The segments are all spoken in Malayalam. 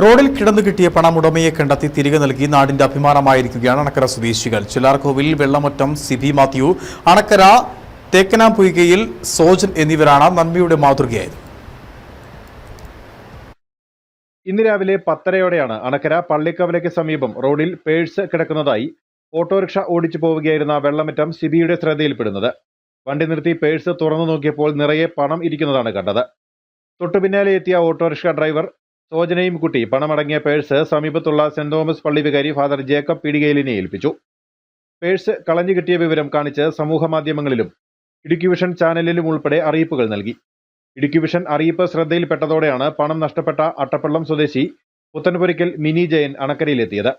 റോഡിൽ കിടന്നു കിട്ടിയ പണം ഉടമയെ കണ്ടെത്തി തിരികെ നൽകി നാടിന്റെ അഭിമാനമായിരിക്കുകയാണ് അണക്കര സ്വദേശികൾ. ചിലാർകോവിൽ വെള്ളമറ്റം സിബി മാത്യു അണക്കര തേക്കനാംപുയികയിൽ സോജൻ എന്നിവരാണ് നന്മയുടെ മാതൃകയായത്. ഇന്ന് രാവിലെ പത്തരയോടെയാണ് അണക്കര പള്ളിക്കവലയ്ക്ക് സമീപം റോഡിൽ പേഴ്സ് കിടക്കുന്നതായി ഓട്ടോറിക്ഷ ഓടിച്ചു പോവുകയായിരുന്ന വെള്ളമറ്റം സിബിയുടെ ശ്രദ്ധയിൽപ്പെടുന്നത്. വണ്ടി നിർത്തി പേഴ്സ് തുറന്നു നോക്കിയപ്പോൾ നിറയെ പണം ഇരിക്കുന്നതാണ് കണ്ടത്. തൊട്ടു പിന്നാലെ എത്തിയ ഓട്ടോറിക്ഷ ഡ്രൈവർ സോജനയും കുട്ടി പണമടങ്ങിയ പേഴ്സ് സമീപത്തുള്ള സെന്റ് തോമസ് പള്ളി വികാരി ഫാദർ ജേക്കബ് പീടികയിലിനെ ഏൽപ്പിച്ചു. പേഴ്സ് കളഞ്ഞു കിട്ടിയ വിവരം കാണിച്ച് സമൂഹ മാധ്യമങ്ങളിലും ഇടുക്കി വിഷൻ ചാനലിലും ഉൾപ്പെടെ അറിയിപ്പുകൾ നൽകി. ഇടുക്കി വിഷൻ അറിയിപ്പ് ശ്രദ്ധയിൽപ്പെട്ടതോടെയാണ് പണം നഷ്ടപ്പെട്ട അട്ടപ്പള്ളം സ്വദേശി പുത്തൻപുരയ്ക്കൽ മിനി ജയൻ അണക്കരയിലെത്തിയത്.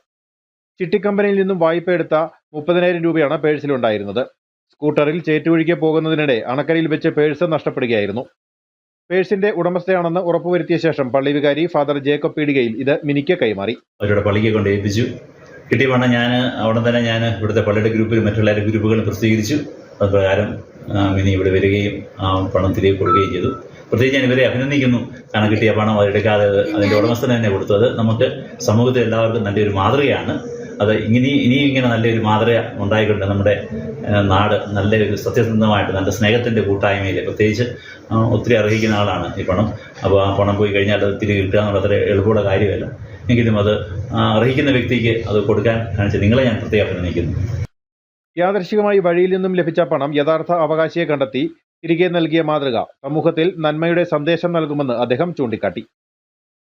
ചിട്ടിക്കമ്പനിയിൽ നിന്നും വായ്പ എടുത്ത മുപ്പതിനായിരം രൂപയാണ് പേഴ്സിലുണ്ടായിരുന്നത്. സ്കൂട്ടറിൽ ചേറ്റുവഴിക്ക് പോകുന്നതിനിടെ അണക്കരയിൽ വെച്ച് പേഴ്സ് നഷ്ടപ്പെടുകയായിരുന്നു. പേഴ്സിന്റെ ഉടമസ്ഥയാണെന്ന് ഉറപ്പുവരുത്തിയ ശേഷം പള്ളി വികാരി ഫാദർ ജേക്കബ് പീടികയിൽ ഇത് മിനിക്ക് കൈമാറി. അവരുടെ പള്ളിക്ക് കൊണ്ട് ഏൽപ്പിച്ചു. കിട്ടിയ പണം ഞാൻ അവിടെ തന്നെ ഞാൻ ഇവിടുത്തെ പള്ളിയുടെ ഗ്രൂപ്പിൽ മറ്റുള്ള ഗ്രൂപ്പുകളും പ്രസിദ്ധീകരിച്ചു. അത് പ്രകാരം മിനി ഇവിടെ വരികയും ആ പണം തിരികെ കൊടുക്കുകയും ചെയ്തു. പ്രത്യേകിച്ച് ഞാൻ ഇവരെ അഭിനന്ദിക്കുന്നു. കാരണം കിട്ടിയ പണം അവരെടുക്കാതെ അതിന്റെ ഉടമസ്ഥന് തന്നെ കൊടുത്തത് നമുക്ക് സമൂഹത്തിൽ എല്ലാവർക്കും നല്ലൊരു മാതൃകയാണ്. അത് ഇനി ഇനിയും ഇങ്ങനെ നല്ലൊരു മാതൃക ഉണ്ടായിക്കൊണ്ട് നമ്മുടെ നാട് നല്ലൊരു സത്യസന്ധമായിട്ട് നല്ല സ്നേഹത്തിന്റെ കൂട്ടായ്മയിൽ പ്രത്യേകിച്ച് ഒത്തിരി അർഹിക്കുന്ന ആളാണ് ഈ പണം. അപ്പോൾ ആ പണം പോയി കഴിഞ്ഞാൽ അത് തിരികെ കിട്ടുക എന്നുള്ളത് അത്ര എളുപ്പമുള്ള കാര്യമല്ല. എങ്കിലും അത് അർഹിക്കുന്ന വ്യക്തിക്ക് അത് കൊടുക്കാൻ കാണിച്ച നിങ്ങളെ ഞാൻ പ്രത്യേകം അഭിനന്ദിക്കുന്നു. യാദർശികമായി വഴിയിൽ നിന്നും ലഭിച്ച പണം യഥാർത്ഥ അവകാശിയെ കണ്ടെത്തി തിരികെ നൽകിയ മാതൃക സമൂഹത്തിൽ നന്മയുടെ സന്ദേശം നൽകുമെന്ന് അദ്ദേഹം ചൂണ്ടിക്കാട്ടി.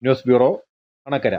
News bureau Anakkara.